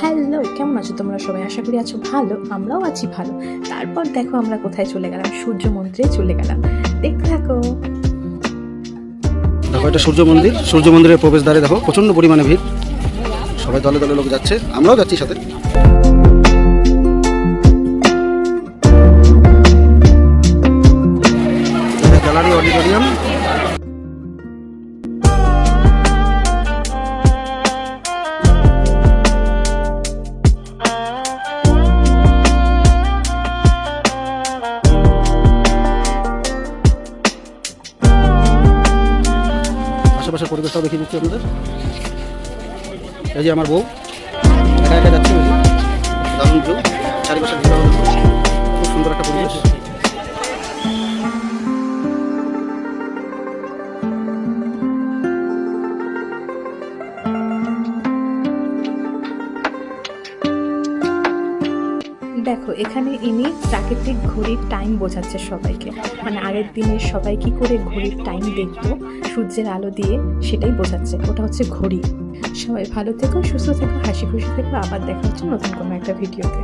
Hello, কেমন আছো তোমরা সবাই? আশা করি আছো ভালো, আমরাও আছি ভালো। তারপর দেখো আমরা কোথায় চলে গেলাম, সূর্য মন্দিরে চলে গেলাম। দেখতে থাকো। দেখো, এটা সূর্য মন্দির। সূর্য মন্দিরের প্রবেশদ্বারে দেখো, প্রচণ্ড পরিমাণে ভিড়। সবাই দলে দলে লোক যাচ্ছে, আমরাও যাচ্ছি সাথে। Gallery, auditorium. আশেপাশের পরিবেশটাও দেখিয়ে দিচ্ছি আপনাদের। এই যে আমার বউ, একা একা যাচ্ছে চারিপাশে খুব সুন্দর একটা পরিবেশ। দেখো, এখানে ইনি প্রাকৃতিক ঘড়ির টাইম বোঝাচ্ছে সবাইকে। মানে আগের দিনে সবাই কি করে ঘড়ির টাইম দেখব সূর্যের আলো দিয়ে সেটাই বোঝাচ্ছে। ওটা হচ্ছে ঘড়ি। সবাই ভালো থেকো, সুস্থ থেকো, হাসি খুশি থেকো। আবার দেখা হচ্ছে নতুন কোনো একটা ভিডিওতে